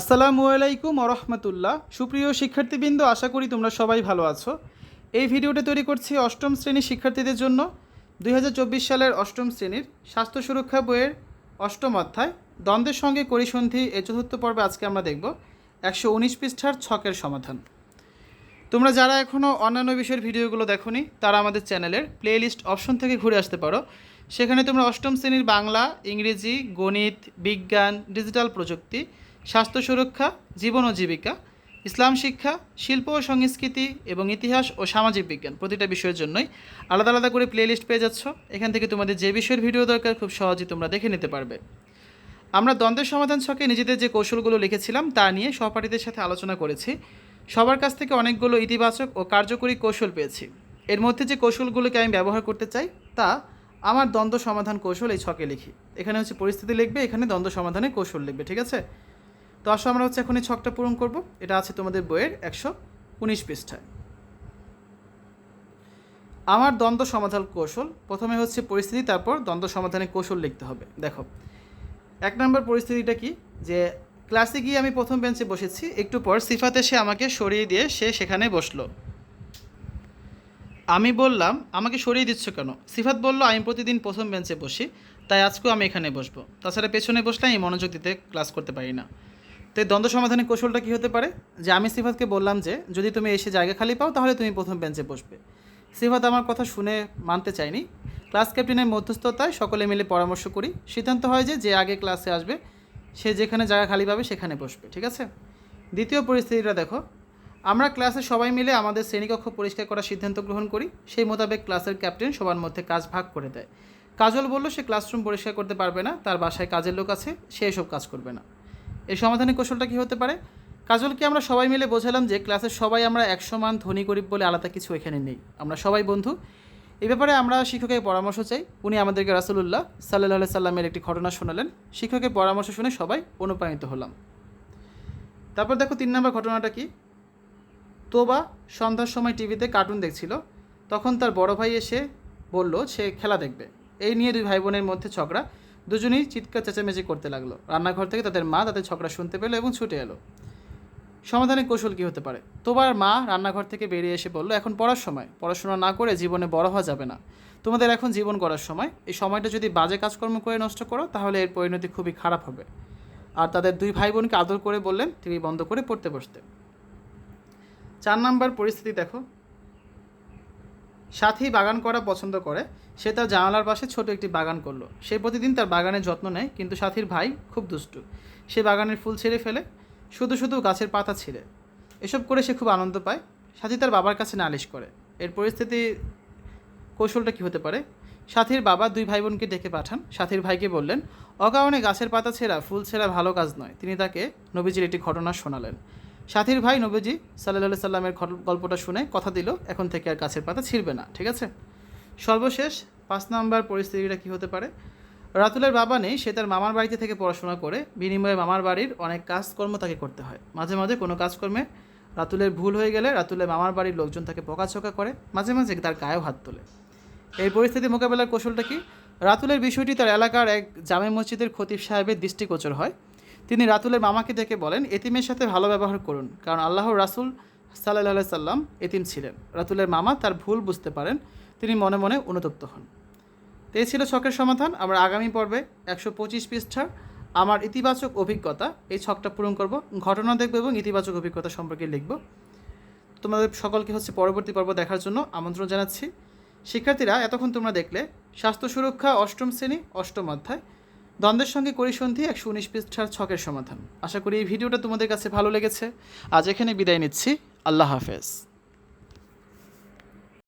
আসসালামু আলাইকুম আরহামতুল্লাহ সুপ্রিয় শিক্ষার্থীবৃন্দ, আশা করি তোমরা সবাই ভালো আছো। এই ভিডিওটা তৈরি করছি অষ্টম শ্রেণির শিক্ষার্থীদের জন্য। দুই হাজার চব্বিশ সালের অষ্টম শ্রেণির স্বাস্থ্য সুরক্ষা বইয়ের অষ্টম অধ্যায়, দ্বন্দ্বের সঙ্গে করিসন্ধি এই চতুর্থ পর্বে আজকে আমরা দেখব একশো উনিশ পৃষ্ঠার ছকের সমাধান। তোমরা যারা এখনও অন্যান্য বিষয়ের ভিডিওগুলো দেখোনি, তারা আমাদের চ্যানেলের প্লেলিস্ট অপশন থেকে ঘুরে আসতে পারো। সেখানে তোমরা অষ্টম শ্রেণির বাংলা, ইংরেজি, গণিত, বিজ্ঞান, ডিজিটাল প্রযুক্তি স্বাস্থ্য সুরক্ষা, জীবন ও জীবিকা, ইসলাম শিক্ষা, শিল্প ও সংস্কৃতি এবং ইতিহাস ও সামাজিক বিজ্ঞান প্রতিটা বিষয়ের জন্যই আলাদা আলাদা করে প্লেলিস্ট পেয়ে যাচ্ছ। এখান থেকে তোমাদের যে বিষয়ের ভিডিও দরকার খুব সহজেই তোমরা দেখে নিতে পারবে। আমরা দ্বন্দ্বের সমাধান ছকে নিজেদের যে কৌশলগুলো লিখেছিলাম, তা নিয়ে সহপাঠীদের সাথে আলোচনা করেছি। সবার কাছ থেকে অনেকগুলো ইতিবাচক ও কার্যকরী কৌশল পেয়েছি। এর মধ্যে যে কৌশলগুলোকে আমি ব্যবহার করতে চাই, তা আমার দ্বন্দ্ব সমাধান কৌশল এই ছকে লিখি। এখানে হচ্ছে পরিস্থিতি লিখবে, এখানে দ্বন্দ্ব সমাধানের কৌশল লিখবে, ঠিক আছে? তো আসলে আমরা হচ্ছে এখন এই ছকটা পূরণ করব। এটা আছে তোমাদের বইয়ের একশো উনিশ পৃষ্ঠায়। আমার দ্বন্দ্ব সমাধান কৌশল, প্রথমে হচ্ছে পরিস্থিতি, তারপর দ্বন্দ্ব সমাধানের কৌশল লিখতে হবে। দেখো, এক নম্বর পরিস্থিতিটা কি? যে ক্লাসে গিয়ে আমি প্রথম বেঞ্চে বসেছি, একটু পর সিফাত এসে আমাকে সরিয়ে দিয়ে সে সেখানে বসল। আমি বললাম, আমাকে সরিয়ে দিচ্ছ কেন? সিফাত বলল, আমি প্রতিদিন প্রথম বেঞ্চে বসি, তাই আজকেও আমি এখানে বসবো। তাছাড়া পেছনে বসলে আমি মনোযোগ দিতে ক্লাস করতে পারি না। তো এই দ্বন্দ্ব সমাধানের কৌশলটা কী হতে পারে? যে আমি সিফাতকে বললাম যে, যদি তুমি এসে জায়গা খালি পাও, তাহলে তুমি প্রথম বেঞ্চে বসবে। সিফাত আমার কথা শুনে মানতে চায়নি। ক্লাস ক্যাপ্টেনের মধ্যস্থতায় সকলে মিলে পরামর্শ করি। সিদ্ধান্ত হয় যে যে আগে ক্লাসে আসবে, সে যেখানে জায়গা খালি পাবে, সেখানে বসবে, ঠিক আছে? দ্বিতীয় পরিস্থিতিটা দেখো। আমরা ক্লাসে সবাই মিলে আমাদের শ্রেণীকক্ষ পরিষ্কার করার সিদ্ধান্ত গ্রহণ করি। সেই মোতাবেক ক্লাসের ক্যাপ্টেন সবার মধ্যে কাজ ভাগ করে দেয়। কাজল বলল, সে ক্লাসরুম পরিষ্কার করতে পারবে না, তার বাসায় কাজের লোক আছে, সে এসব কাজ করবে না। এই সমাধানের কৌশলটা কী হতে পারে? কাজলকে আমরা সবাই মিলে বোঝালাম যে ক্লাসের সবাই আমরা এক সমান ধনী গরিব বলে আলাদা কিছু এখানে নেই। আমরা সবাই বন্ধু। এ ব্যাপারে আমরা শিক্ষকের পরামর্শ চাই। উনি আমাদেরকে রাসুলুল্লাহ সাল্লাহ সাল্লামের একটি ঘটনা শোনালেন। শিক্ষকের পরামর্শ শুনে সবাই অনুপ্রাণিত হলাম। তারপর দেখো তিন নম্বর ঘটনাটা কি? তোবা সন্ধ্যার সময় টিভিতে কার্টুন দেখছিল। তখন তার বড় ভাই এসে বলল, সে খেলা দেখবে। এই নিয়ে দুই ভাই বোনের মধ্যে ঝগড়া। দুজনেই চিৎকার চেঁচামেচি করতে লাগল। রান্নাঘর থেকে তাদের মা তাদের ঝগড়া শুনতে পেল এবং ছুটে এলো। সমাধানের কৌশল কী হতে পারে? তোমার মা রান্নাঘর থেকে বেরিয়ে এসে বলল, এখন পড়ার সময়। পড়াশোনা না করে জীবনে বড় হওয়া যাবে না। তোমাদের এখন জীবন করার সময়। এই সময়টা যদি বাজে কাজকর্ম করে নষ্ট করো, তাহলে এর পরিণতি খুবই খারাপ হবে। আর তাদের দুই ভাই বোনকে আদর করে বললেন টিভি বন্ধ করে পড়তে বসতে। চার নাম্বার পরিস্থিতি দেখো। সাথী বাগান করা পছন্দ করে। সে তার জানালার পাশে ছোট একটি বাগান করল। সে প্রতিদিন তার বাগানের যত্ন নেয়, কিন্তু সাথীর ভাই খুব দুষ্টু। সে বাগানের ফুল ছেড়ে ফেলে, শুধু শুধু গাছের পাতা ছিঁড়ে। এসব করে সে খুব আনন্দ পায়। সাথী তার বাবার কাছে নালিশ করে। এর পরিস্থিতি কৌশলটা কী হতে পারে? সাথীর বাবা দুই ভাই বোনকে ডেকে পাঠান। সাথীর ভাইকে বললেন, অকারণে গাছের পাতা ছেঁড়া, ফুল ছেঁড়া ভালো কাজ নয়। তিনি তাকে নবীজির একটি ঘটনা শোনালেন। সাথীর ভাই নবীজি সাল্লাহ সাল্লামের গল্পটা শুনে কথা দিল, এখন থেকে আর গাছের পাতা ছিঁড়বে না, ঠিক আছে? সর্বশেষ পাঁচ নম্বর পরিস্থিতিটা কী হতে পারে? রাতুলের বাবা নেই, সে তার মামার বাড়িতে থেকে পড়াশোনা করে, বিনিময়ে মামার বাড়ির অনেক কাজকর্ম তাকে করতে হয়। মাঝে মাঝে কোনো কাজকর্মে রাতুলের ভুল হয়ে গেলে রাতুলের মামার বাড়ির লোকজন তাকে বকাঝকা করে, মাঝে মাঝে তার গায়েও হাত তোলে। এই পরিস্থিতি মোকাবেলার কৌশলটা কি? রাতুলের বিষয়টি তার এলাকার এক জামে মসজিদের খতিব সাহেবের দৃষ্টিগোচর হয়। তিনি রাতুলের মামাকে ডেকে বলেন, এতিমের সাথে ভালো ব্যবহার করুন, কারণ আল্লাহর রাসুল সাল্লাহ সাল্লাম এতিম ছিলেন। রাতুলের মামা তার ভুল বুঝতে পারেন, তিনি মনে মনে অনুতপ্ত হন। তো এই ছিল ছকের সমাধান। আমরা আগামী পর্বে একশো পঁচিশ পৃষ্ঠার আমার ইতিবাচক অভিজ্ঞতা, এই ছকটা পূরণ করব, ঘটনা দেখব এবং ইতিবাচক অভিজ্ঞতা সম্পর্কে লিখব। তোমাদের সকলকে হচ্ছে পরবর্তী পর্ব দেখার জন্য আমন্ত্রণ জানাচ্ছি। শিক্ষার্থীরা, এতক্ষণ তোমরা দেখলে, স্বাস্থ্য সুরক্ষা অষ্টম শ্রেণি, অষ্টম অধ্যায় দ্বন্দ্বের সঙ্গে করিসন্ধি একশো উনিশ পৃষ্ঠার ছকের সমাধান। আশা করি এই ভিডিওটা তোমাদের কাছে ভালো লেগেছে। আজ এখানে বিদায় নিচ্ছি। আল্লাহ হাফেজ।